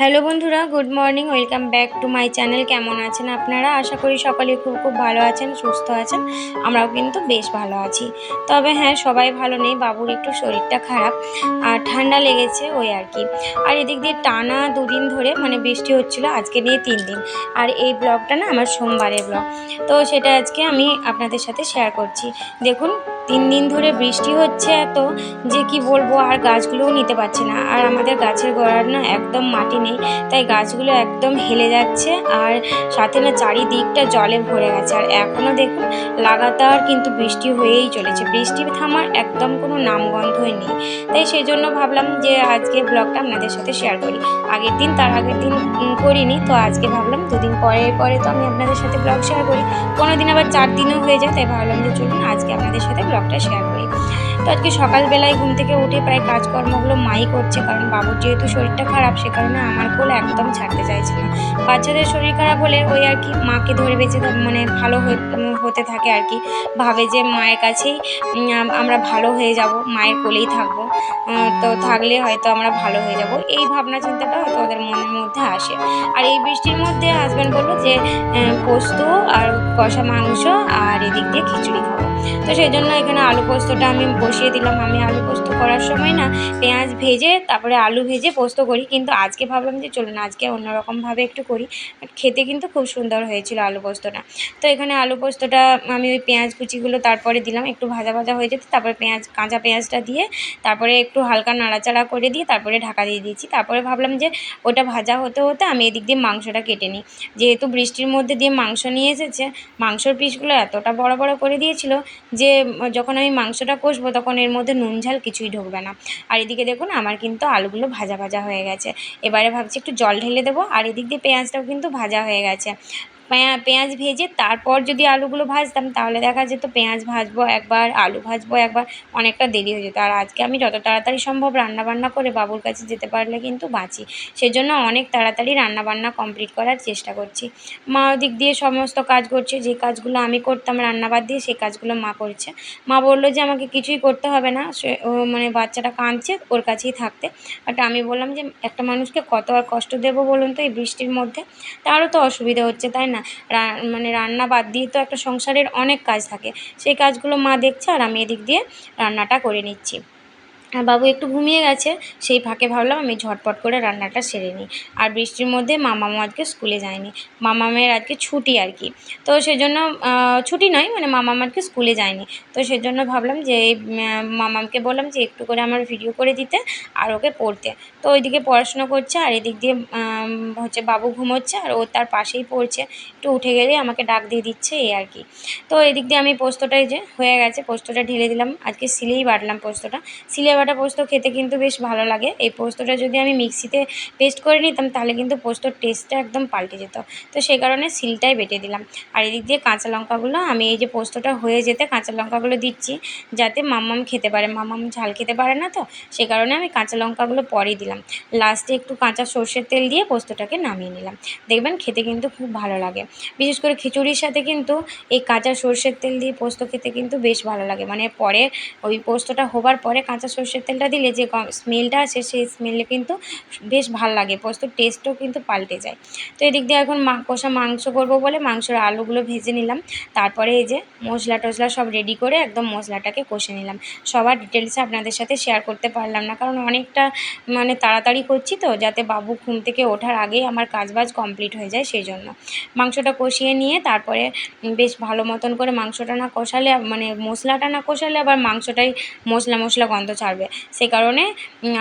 Hello বন্ধুরা, good morning, welcome back to my channel. কেমন আছেন আপনারা? আশা করি সকলে খুব খুব ভালো আছেন, সুস্থ আছেন। আমরাও কিন্তু বেশ ভালো আছি। তবে হ্যাঁ সবাই ভালো নেই, বাবুর একটু শরীরটা খারাপ, আর ঠান্ডা লেগেছে ওই আর কি। আর এদিক দিয়ে টানা দুদিন ধরে মানে বৃষ্টি হচ্ছিল, আজকে নিয়ে তিন দিন। আর এই ব্লগটা না আমার সোমবারের ব্লগ। তো সেটা আজকে আমি আপনাদের সাথে শেয়ার করছি। দেখুন, তিন দিন ধরে বৃষ্টি হচ্ছে এত যে কি বলব, আর গাছগুলোও নিতে পারছি না। আর আমাদের গাছের গোড়ার না একদম মাটি নেই। তাই গাছগুলো একদম হেলে যাচ্ছে আর সাথে না চারিদিকটা জলে ভরে গেছে। আর এখনও দেখুন লাগাতার কিন্তু বৃষ্টি হয়েই চলেছে। বৃষ্টি থামার একদম কোনো নামগন্ধই নেই। তাই সেই জন্য ভাবলাম যে আজকে ব্লগটা আপনাদের সাথে শেয়ার করি। আগের দিন তার আগের দিন করিনি, তো আজকে ভাবলাম দুদিন পরে পরে তো আমি আপনাদের সাথে ব্লগ শেয়ার করি। কোনো দিন আবার চার দিনও হয়ে যায়, তাই ভাবলাম যে চলুন আজকে আপনাদের সাথে ব্লগটা শেয়ার করি। তো আজকে সকালবেলায় ঘুম থেকে উঠে প্রায় কাজকর্মগুলো মাই করছে, কারণ বাবুর যেহেতু শরীরটা খারাপ, সে কারণে আমার কোল একদম ছাড়তে চাইছে না। বাচ্চাদের শরীর খারাপ হলে ওই আর কি মাকে ধরে বেঁচে মানে ভালো হতে থাকে আর কি। ভাবে যে মায়ের কাছেই আমরা ভালো হয়ে যাব, মায়ের কোলেই থাকব। তো থাকলে হয়তো আমরা ভালো হয়ে যাব। এই ভাবনা চিন্তাটা হয়তো ওদের মনের মধ্যে আসে। আর এই বৃষ্টির মধ্যে হাজব্যান্ড বলল যে পোস্ত আর কষা মাংস আর এদিক দিয়ে খিচুড়ি খাব। তো সেই জন্য এখানে আলু পোস্তটা আমি বসিয়ে দিলাম আমি আলু পোস্ত করার সময় না, পেঁয়াজ ভেজে তারপরে আলু ভেজে পোস্ত করি। কিন্তু আজকে ভাবলাম যে চলুন, আজকে অন্যরকমভাবে একটু করি। খেতে কিন্তু খুব সুন্দর হয়েছিল আলু পোস্তটা। তো এখানে আলু পোস্তটা আমি ওই পেঁয়াজ কুচিগুলো তারপরে দিলাম, একটু ভাজা ভাজা হয়ে যেতে, তারপরে পেঁয়াজ, কাঁচা পেঁয়াজটা দিয়ে তারপরে একটু হালকা নাড়াচাড়া করে দিয়ে তারপরে ঢাকা দিয়ে দিয়েছি। তারপরে ভাবলাম যে ওটা ভাজা হতে হতে আমি এদিক দিয়ে মাংসটা কেটে নিই। যেহেতু বৃষ্টির মধ্যে দিয়ে মাংস নিয়ে এসেছে, মাংসর পিসগুলো এতটা বড় বড় করে দিয়েছিল যে, যখন আমি মাংসটা কষবো তখন এর মধ্যে নুন ঝাল কিছুই ঢুকবে না। আর এদিকে দেখুন, আমার কিন্তু আলুগুলো ভাজা ভাজা হয়ে গেছে। এবারে ভাবছি একটু জল ঢেলে দেবো, আর এদিক দিয়ে পেঁয়াজটাও কিন্তু ভাজা হয়ে গেছে। পেঁয়াজ ভেজে তারপর যদি আলুগুলো ভাজতাম, তাহলে দেখা যেত পেঁয়াজ ভাজবো একবার, আলু ভাজবো একবার, অনেকটা দেরি হয়ে যেত। আর আজকে আমি যত তাড়াতাড়ি সম্ভব রান্না বান্না করে বাবুর কাছে যেতে পারলে কিন্তু বাঁচি। সেজন্য অনেক তাড়াতাড়ি রান্না বান্না কমপ্লিট করার চেষ্টা করছি। মা ওদিক দিয়ে সমস্ত কাজ করছে, যে কাজগুলো আমি করতাম রান্না বাদ দিয়ে সেই কাজগুলো মা করছে। মা বলল যে, আমাকে কিছুই করতে হবে না, সে মানে বাচ্চাটা কাঁদছে ওর কাছেই থাকতে। বাট আমি বললাম যে, একটা মানুষকে কত আর কষ্ট দেবো বলুন তো এই বৃষ্টির মধ্যে? তারও তো অসুবিধা হচ্ছে, তাই না। মানে রান্না বাদ দিয়ে তো একটা সংসারের অনেক কাজ থাকে। সেই কাজগুলো মা দেখছে আর আমি এদিক দিয়ে রান্নাটা করে নিচ্ছি। বাবু একটু ঘুমিয়ে গেছে, সেই ফাঁকে ভাবলাম আমি ঝটপট করে রান্নাটা সেরে নিই। আর বৃষ্টির মধ্যে মামামও আজকে স্কুলে যায়নি। মামা মামামের আজকে ছুটি আর কি। তো সেজন্য ছুটি নয় মানে মামাম আজকে স্কুলে যায়নি। তো সেজন্য ভাবলাম যে মামামকে বললাম যে, একটু করে আমার ভিডিও করে দিতে আর ওকে পড়তে। তো ওইদিকে পড়াশুনো করছে আর এদিক দিয়ে হচ্ছে বাবু ঘুমোচ্ছে আর ও তার পাশেই পড়ছে। একটু উঠে গেলেই আমাকে ডাক দিয়ে দিচ্ছে এই আর কি। তো এদিক দিয়ে আমি পোস্তটাই যে, হয়ে গেছে, পোস্তটা ঢেলে দিলাম। আজকে সিলেই বাটলাম পোস্তটা। সিলে বাটা পোস্ত খেতে কিন্তু বেশ ভালো লাগে। এই পোস্তটা যদি আমি মিক্সিতে পেস্ট করে নিতাম, তাহলে কিন্তু পোস্তর টেস্টটা একদম পাল্টে যেত। তো সেই কারণে সিলটাই বেটে দিলাম। আর এদিক দিয়ে কাঁচা লঙ্কাগুলো, আমি এই যে পোস্তটা হয়ে যেতে কাঁচা লঙ্কাগুলো দিচ্ছি, যাতে মাম্মাম খেতে পারে। মাম্মাম ঝাল খেতে পারে না তো, সে কারণে আমি কাঁচা লঙ্কাগুলো পরেই দিলাম। লাস্টে একটু কাঁচা সর্ষের তেল দিয়ে পোস্তটাকে নামিয়ে নিলাম। দেখবেন খেতে কিন্তু খুব ভালো লাগে। বিশেষ করে খিচুড়ির সাথে কিন্তু এই কাঁচা সর্ষের তেল দিয়ে পোস্ত খেতে কিন্তু বেশ ভালো লাগে। মানে পরে ওই পোস্তটা হবার পরে কাঁচা সর্ষের তেলটা দিলে যে স্মেলটা আছে সেই স্মেলে কিন্তু বেশ ভালো লাগে পোস্তর টেস্টও কিন্তু পাল্টে যায়। তো এদিক দিয়ে এখন মা কষা মাংস করব বলে মাংসের আলুগুলো ভেজে নিলাম। তারপরে এই যে মশলা টশলা সব রেডি করে একদম মশলাটাকে কষে নিলাম। সবার ডিটেলসে আপনাদের সাথে শেয়ার করতে পারলাম না, কারণ অনেকটা মানে তাড়াতাড়ি করছি তো, যাতে বাবু ঘুম থেকে ওঠার আগেই আমার কাজবাজ কমপ্লিট হয়ে যায় সেই জন্য মাংসটা কষিয়ে নিয়ে তারপরে বেশ ভালো মতন করে মাংসটা না কষালে মানে মশলাটা না কষালে আবার মাংসটাই মশলা মশলা গন্ধ ছাড়বে। সেই কারণে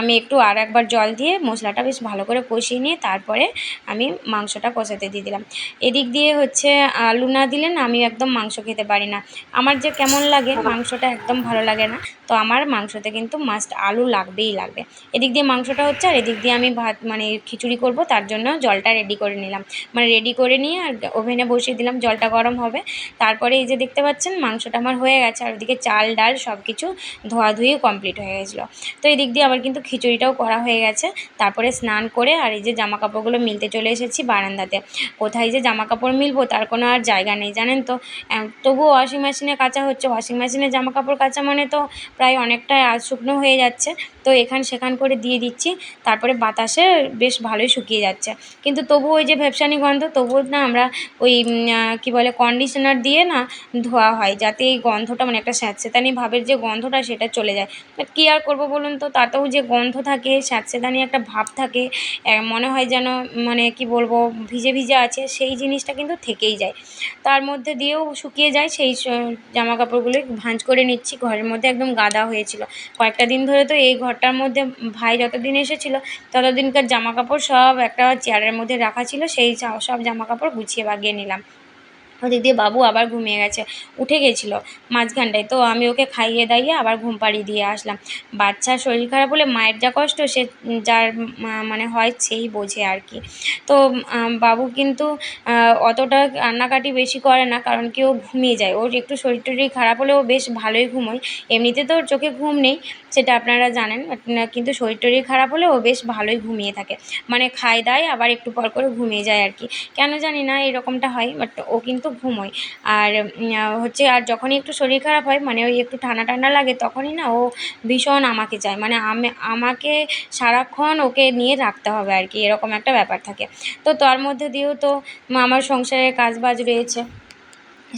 আমি একটু আর একবার জল দিয়ে মশলাটা বেশ ভালো করে কষিয়ে নিয়ে তারপরে আমি মাংসটা কষাতে দিয়ে দিলাম। এদিক দিয়ে হচ্ছে আলু না দিলে না আমি একদম মাংস খেতে পারি না। আমার যে কেমন লাগে মাংসটা একদম ভালো লাগে না। তো আমার মাংসতে কিন্তু মাস্ট আলু লাগবেই লাগবে। এদিক দিয়ে মাংসটা হচ্ছে আর এদিক দিয়ে আমি ভাত মানে খিচুড়ি করব তার জন্য জলটা রেডি করে নিলাম। মানে রেডি করে নিয়ে আর ওভেনে বসিয়ে দিলাম জলটা গরম হবে। তারপরে এই যে দেখতে পাচ্ছেন মাংসটা আমার হয়ে গেছে। আর ওদিকে চাল ডাল সব কিছু ধোয়াধুয়ি কমপ্লিট হয়ে গেছিল তো এই দিক দিয়ে আবার কিন্তু খিচুড়িটাও করা হয়ে গেছে। তারপরে স্নান করে আর এই যে জামা কাপড়গুলো মিলতে চলে এসেছি বারান্দাতে। কোথায় যে জামা কাপড় মিলবো তার কোনো আর জায়গা নেই, জানেন তো? তবুও ওয়াশিং মেশিনে কাচা হচ্ছে। ওয়াশিং মেশিনে জামা কাপড় কাচা মানে তো প্রায় অনেকটাই আজ শুকনো হয়ে যাচ্ছে। তো এখান সেখান করে দিয়ে দিচ্ছি, তারপরে বাতাসে বেশ ভালোই শুকিয়ে যাচ্ছে। কিন্তু তবু ওই যে ভ্যাপসানি গন্ধ, তবুও না আমরা ওই কী বলে কন্ডিশনার দিয়ে না ধোয়া হয়, যাতে এই গন্ধটা মানে একটা স্যাঁতসেঁতানি ভাবের যে গন্ধটা সেটা চলে যায়। বাট কী আর করব বলুন তো, তাতেও যে গন্ধ থাকে, স্যাঁতসেঁতানি একটা ভাব থাকে মনে হয় যেন মানে কী বলব, ভিজে ভিজে আছে, সেই জিনিসটা কিন্তু থেকেই যায়। তার মধ্যে দিয়েও শুকিয়ে যায়, সেই জামা কাপড়গুলো ভাঁজ করে নিচ্ছি, ঘরের মধ্যে একদম গাদা হয়েছিল। কয়েকটা দিন ধরে তো এই ঘরটার মধ্যে ভাই যতদিন এসেছিল, ততদিনকার জামা কাপড় সব একটা চেয়ারের মধ্যে রাখা ছিল, সেই সব জামা কাপড় গুছিয়ে বাগিয়ে নিলাম। ওদিক দিয়ে বাবু আবার ঘুমিয়ে গেছে। উঠে গেছিল মাঝখানটায়। তো আমি ওকে খাইয়ে দাইয়ে আবার ঘুম পাড়িয়ে দিয়ে আসলাম। বাচ্চার শরীর খারাপ হলে মায়ের যা কষ্ট, সে যার মানে হয় সেই বোঝে আর কি। তো বাবু কিন্তু অতটা কান্নাকাটি বেশি করে না, কারণ কি ও ঘুমিয়ে যায়। ওর একটু শরীর টরীর খারাপ হলে ও বেশ ভালোই ঘুমোয়। এমনিতে তো ওর চোখে ঘুম নেই, সেটা আপনারা জানেন। কিন্তু শরীর টরীর খারাপ হলে ও বেশ ভালোই ঘুমিয়ে থাকে। মানে খায় দায়, আবার একটু পর করে ঘুমিয়ে যায় আর কি। কেন জানি না, এরকমটা হয় বাট ও কিন্তু ঘুমোয়। আর হচ্ছে আর যখনই একটু শরীর খারাপ হয় মানে ওই একটু ঠান্ডা ঠান্ডা লাগে, তখনই না ও ভীষণ আমাকে চায়। মানে আমি, আমাকে সারাক্ষণ ওকে নিয়ে রাখতে হবে আর কি, এরকম একটা ব্যাপার থাকে। তো তার মধ্যে দিয়েও তো আমার সংসারের কাজবাজ রয়েছে।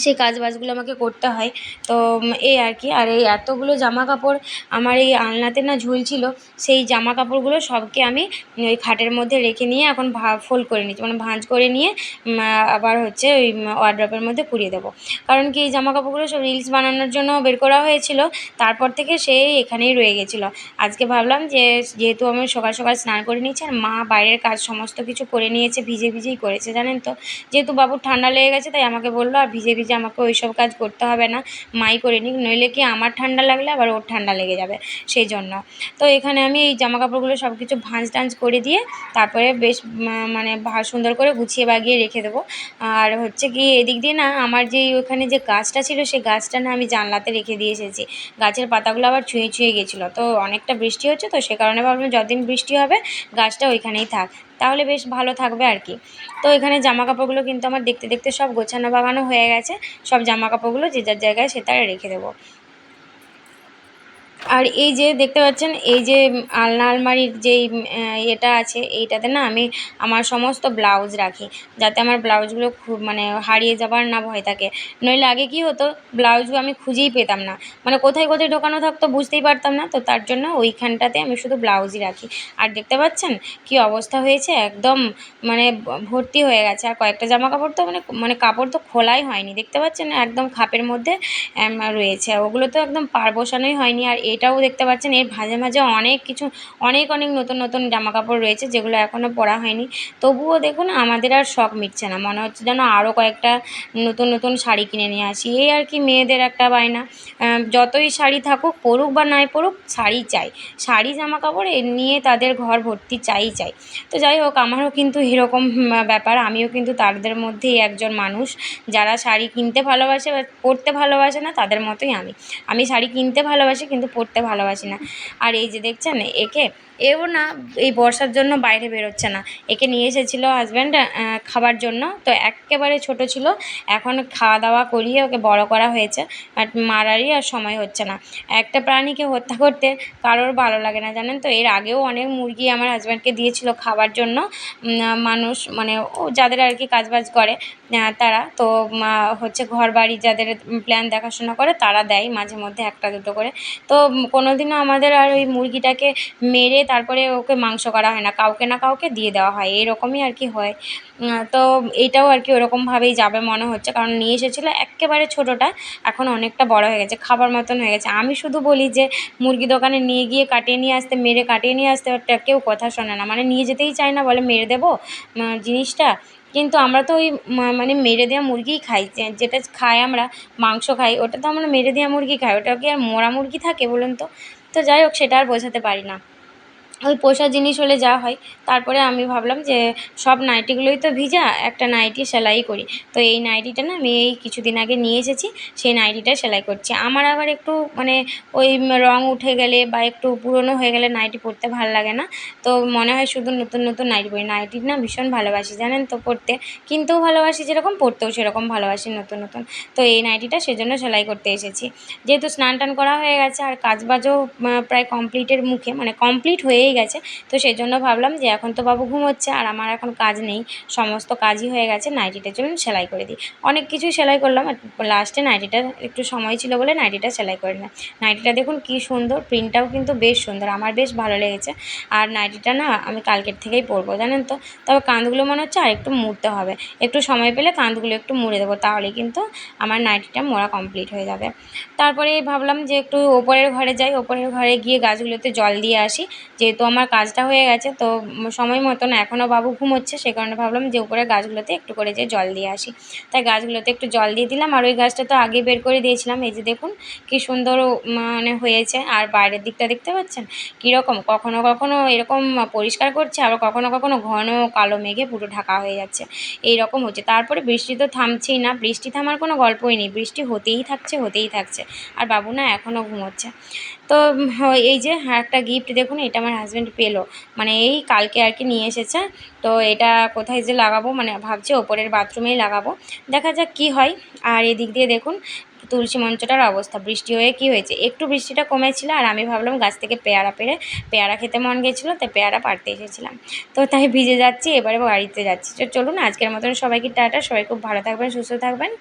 সেই কাজ বাজগুলো আমাকে করতে হয়। তো এই আর কি, আর এই এতগুলো জামা কাপড় আমার এই আলনাতে না ঝুলছিল, সেই জামা কাপড়গুলো সবকে আমি ওই খাটের মধ্যে রেখে নিয়ে এখন ভা ফোল্ড করে নিচ্ছি। মানে ভাঁজ করে নিয়ে আবার হচ্ছে ওই ওয়ারড্রপের মধ্যে পুড়িয়ে দেবো। কারণ কি এই জামা কাপড়গুলো সব রিলস বানানোর জন্য বের করা হয়েছিল, তারপর থেকে সে এখানেই রয়ে গেছিল। আজকে ভাবলাম যে, যেহেতু আমি সকাল সকাল স্নান করে নিয়েছি, আর মা বাইরের কাজ সমস্ত কিছু করে নিয়েছে, ভিজে ভিজেই করেছে, জানেন তো? যেহেতু বাবুর ঠান্ডা লেগে গেছে, তাই আমাকে বলল, আর ভিজে ভিজে আমাকে ওই সব কাজ করতে হবে না, মাই করে নিক, নইলে কি আমার ঠান্ডা লাগলে আবার ওর ঠান্ডা লেগে যাবে, সেই জন্য। তো এখানে আমি এই জামা কাপড়গুলো সব কিছু ভাঁজ টাঁজ করে দিয়ে তারপরে বেশ মানে সুন্দর করে গুছিয়ে বাগিয়ে রেখে দেবো। আর হচ্ছে কি এদিক দিয়ে না আমার যে ওখানে যে গাছটা ছিল সেই গাছটা না আমি জানলাতে রেখে দিয়ে এসেছি। গাছের পাতাগুলো আবার ছুঁয়ে ছুঁয়ে গেছিল। তো অনেকটা বৃষ্টি হচ্ছে তো সে কারণে ভাবলাম যতদিন বৃষ্টি হবে গাছটা ওইখানেই থাক। তাহলে বেশ ভালো থাকবে আর কি। তো এখানে জামা কাপড়গুলো কিন্তু আমার দেখতে দেখতে সব গোছানো বাগানো হয়ে গেছে। সব জামা কাপড়গুলো যে যার জায়গায় সে তারা রেখে দেবো। আর এই যে দেখতে পাচ্ছেন, এই যে আলনা আলমারির যেই ইয়েটা আছে, এইটাতে না আমি আমার সমস্ত ব্লাউজ রাখি, যাতে আমার ব্লাউজগুলো খুব মানে হারিয়ে যাবার না ভয় থাকে। নইলে আগে কী হতো, ব্লাউজগুলো আমি খুঁজেই পেতাম না। মানে কোথায় কোথায় ঢোকানো থাকতো বুঝতেই পারতাম না, তো তার জন্য ওইখানটাতে আমি শুধু ব্লাউজই রাখি। আর দেখতে পাচ্ছেন কী অবস্থা হয়েছে, একদম মানে ভর্তি হয়ে গেছে। আর কয়েকটা জামা কাপড় তো মানে মানে কাপড় তো খোলাই হয়নি, দেখতে পাচ্ছেন? একদম খাপের মধ্যে রয়েছে। ওগুলো তো একদম পার বসানোই হয়নি। আর এটাও দেখতে পাচ্ছেন, এর মাঝে মাঝে অনেক কিছু, অনেক অনেক নতুন নতুন জামা কাপড় রয়েছে যেগুলো এখনও পরা হয়নি। তবুও দেখুন, আমাদের আর শখ মিটছে না, মনে হচ্ছে যেন আরও কয়েকটা নতুন নতুন শাড়ি কিনে নিয়ে আসি। এই আর কি মেয়েদের একটা বায়না। যতই শাড়ি থাকুক, পরুক বা নাই পরুক, শাড়ি চাই। শাড়ি জামা কাপড় নিয়ে তাদের ঘর ভর্তি চাই চাই। তো যাই হোক, আমারও কিন্তু এরকম ব্যাপার, আমিও কিন্তু তাদের মধ্যেই একজন মানুষ। যারা শাড়ি কিনতে ভালোবাসে বা পরতে ভালোবাসে না, তাদের মতোই আমি। আমি শাড়ি কিনতে ভালোবাসি, কিন্তু পরতে ভালোবাসি না। আর এই যে দেখছেন একে এও না, এই বর্ষার জন্য বাইরে বেরোচ্ছে না। একে নিয়ে এসেছিল হাজব্যান্ড খাবার জন্য। তো এক্কেবারে ছোটো ছিল। এখন খাওয়া দাওয়া করিয়ে ওকে বড় করা হয়েছে। আর মারারই আর সময় হচ্ছে না। একটা প্রাণীকে হত্যা করতে কারোর ভালো লাগে না, জানেন তো? এর আগেও অনেক মুরগি আমার হাজব্যান্ডকে দিয়েছিল খাবার জন্য। মানুষ মানে ও যাদের আর কি কাজ বাজ করে তারা। তো হচ্ছে ঘর বাড়ি যাদের প্ল্যান দেখাশোনা করে, তারা দেয় মাঝে মধ্যে একটা দুটো করে। তো কোনো দিনও আমাদের আর ওই মুরগিটাকে মেরে তারপরে ওকে মাংস করা হয় না, কাউকে না কাউকে দিয়ে দেওয়া হয়, এরকমই আর কি হয়। তো এইটাও আর কি ওরকমভাবেই যাবে মনে হচ্ছে, কারণ নিয়ে এসেছিল একেবারে ছোটোটা, এখন অনেকটা বড় হয়ে গেছে, খাবার মতন হয়ে গেছে। আমি শুধু বলি যে, মুরগি দোকানে নিয়ে গিয়ে কাটিয়ে নিয়ে আসতে, মেরে কাটিয়ে নিয়ে আসতে ওটা কেউ কথা শোনে না। মানে নিয়ে যেতেই চায় না, বলে মেরে দেবো জিনিসটা। কিন্তু আমরা তো ওই মানে মেরে দেওয়া মুরগিই খাই যেটা খাই আমরা, মাংস খাই, ওটা তো আমরা মেরে দেওয়া মুরগি খাই, ওটা কি আর মরা মুরগি থাকে বলুন তো? তো যাই হোক, সেটা আর বোঝাতে পারি না। ওই পোষা জিনিস হলে যা হয়, তারপরে আমি ভাবলাম যে সব নাইটিগুলোই তো ভিজা, একটা নাইটি সেলাই করি। তো এই নাইটিটা না আমি এই কিছুদিন আগে নিয়ে এসেছি, সেই নাইটিটা সেলাই করছি। আমার আবার একটু মানে ওই রঙ উঠে গেলে বা একটু পুরনো হয়ে গেলে নাইটি পরতে ভালো লাগে না। তো মনে হয় শুধু নতুন নতুন নাইটি পরি। নাইটি না ভীষণ ভালোবাসি, জানেন তো পরতে। কিনতেও ভালোবাসি যেরকম, পরতেও সেরকম ভালোবাসি নতুন নতুন। তো এই নাইটিটা সেজন্য সেলাই করতে এসেছি। যেহেতু স্নান টান করা হয়ে গেছে আর কাজবাজও প্রায় কমপ্লিটের মুখে মানে কমপ্লিট হয়েই গেছে। তো সেই জন্য ভাবলাম যে এখন তো বাবু ঘুমোচ্ছে আর আমার এখন কাজ নেই। সমস্ত কাজই হয়ে গেছে নাইটিটার জন্য সেলাই করে দিই। অনেক কিছুই সেলাই করলাম লাস্টে নাইটিটা একটু সময় ছিল বলে নাইটিটা সেলাই করে নিলাম। নাইটিটা দেখুন কী সুন্দর প্রিন্টটাও কিন্তু বেশ সুন্দর, আমার বেশ ভালো লেগেছে। আর নাইটিটা না আমি কালকের থেকেই পরবো, জানেন তো? তবে কাঁধগুলো মনে হচ্ছে আর একটু মুড়তে হবে। একটু সময় পেলে কাঁধগুলো একটু মুড়ে দেবো তাহলে কিন্তু আমার নাইটিটা মোড়া কমপ্লিট হয়ে যাবে। তারপরে ভাবলাম যে একটু ওপরের ঘরে যাই, ওপরের ঘরে গিয়ে গাছগুলোতে জল দিয়ে আসি, যেহেতু আমার কাজটা হয়ে গেছে, তো সময় মতন এখনও বাবু ঘুমোচ্ছে, সে কারণে ভাবলাম যে উপরের গাছগুলোতে একটু করে যেয়ে জল দিয়ে আসি। তাই গাছগুলোতে একটু জল দিয়ে দিলাম, আর ওই গাছটা তো আগে বের করে দিয়েছিলাম। এই যে দেখুন কী সুন্দর মানে হয়েছে, আর বাইরের দিকটা দেখতে পাচ্ছেন? কীরকম? কখনো কখনো এরকম পরিষ্কার করছে, আবার কখনো কখনো ঘন কালো মেঘে পুরো ঢাকা হয়ে যাচ্ছে। এই রকম হচ্ছে। তারপরে বৃষ্টি তো থামছেই না, বৃষ্টি থামার কোনো গল্পই নেই। বৃষ্টি হতেই থাকছে হতেই থাকছে। আর বাবু না এখনও ঘুমোচ্ছে। তো এই যে একটা গিফট দেখুন, এটা আমার হাজব্যান্ড পেল। মানে এই কালকে আর কি নিয়ে এসেছে। তো এটা কোথায় যে লাগাবো মানে ভাবছি ওপরের বাথরুমেই লাগাবো। দেখা যাক কী হয়। আর এদিক দিয়ে দেখুন, তুলসী মঞ্চটার অবস্থা। বৃষ্টি হয়ে কি হয়েছে? একটু বৃষ্টিটা কমেছিল, আর আমি ভাবলাম গাছ থেকে পেয়ারা পেরে, পেয়ারা খেতে মন গেছিল, তাই পেয়ারা পাড়তে এসেছিলাম। তো তাই ভিজে যাচ্ছি, এবারে বাড়িতে যাচ্ছি। তো চলুন, আজকের মতন সবাইকে টাটা। সবাই খুব ভালো থাকবেন, সুস্থ থাকবেন।